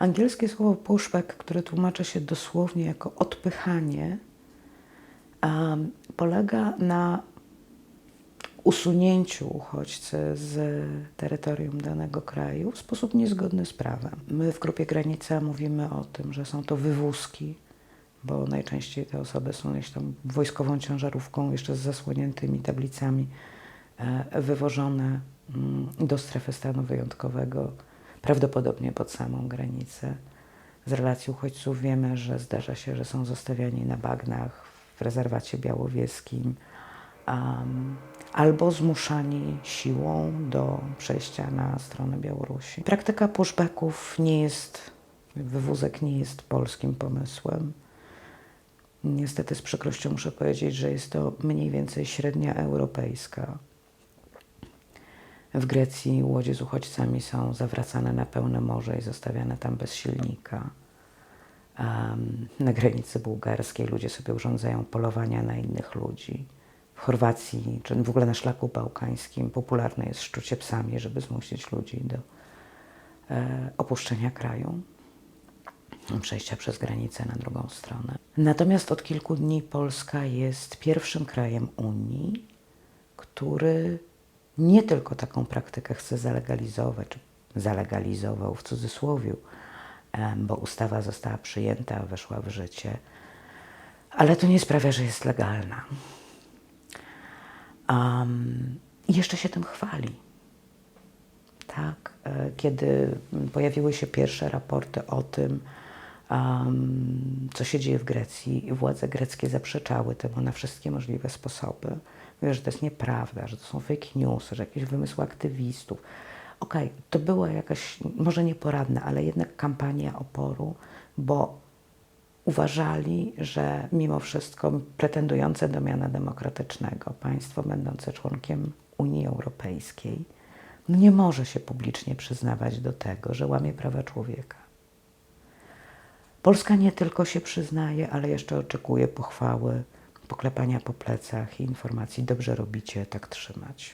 Angielskie słowo pushback, które tłumaczy się dosłownie jako odpychanie, em, polega na usunięciu uchodźcy z terytorium danego kraju w sposób niezgodny z prawem. My w grupie Granica mówimy o tym, że są to wywózki, bo najczęściej te osoby są jakąś tam wojskową ciężarówką, jeszcze z zasłoniętymi tablicami, e, wywożone mm, do strefy stanu wyjątkowego, prawdopodobnie pod samą granicę. Z relacji uchodźców wiemy, że zdarza się, że są zostawiani na bagnach w rezerwacie białowieskim, um, albo zmuszani siłą do przejścia na stronę Białorusi. Praktyka pushbacków nie jest, wywózek nie jest polskim pomysłem. Niestety z przykrością muszę powiedzieć, że jest to mniej więcej średnia europejska. W Grecji łodzie z uchodźcami są zawracane na pełne morze i zostawiane tam bez silnika. Um, na granicy bułgarskiej ludzie sobie urządzają polowania na innych ludzi. W Chorwacji, czy w ogóle na szlaku bałkańskim popularne jest szczucie psami, żeby zmusić ludzi do e, opuszczenia kraju, przejścia przez granicę na drugą stronę. Natomiast od kilku dni Polska jest pierwszym krajem Unii, który nie tylko taką praktykę chce zalegalizować, czy zalegalizował w cudzysłowie, bo ustawa została przyjęta, weszła w życie, ale to nie sprawia, że jest legalna. Um, I jeszcze się tym chwali. Tak, e, kiedy pojawiły się pierwsze raporty o tym, um, co się dzieje w Grecji, i władze greckie zaprzeczały temu na wszystkie możliwe sposoby. Mówiły, że to jest nieprawda, że to są fake newsy, że jakieś wymysły aktywistów. Okej, to była jakaś, może nieporadna, ale jednak kampania oporu, bo uważali, że mimo wszystko pretendujące do miana demokratycznego państwo będące członkiem Unii Europejskiej no nie może się publicznie przyznawać do tego, że łamie prawa człowieka. Polska nie tylko się przyznaje, ale jeszcze oczekuje pochwały, poklepania po plecach i informacji dobrze robicie, tak trzymać.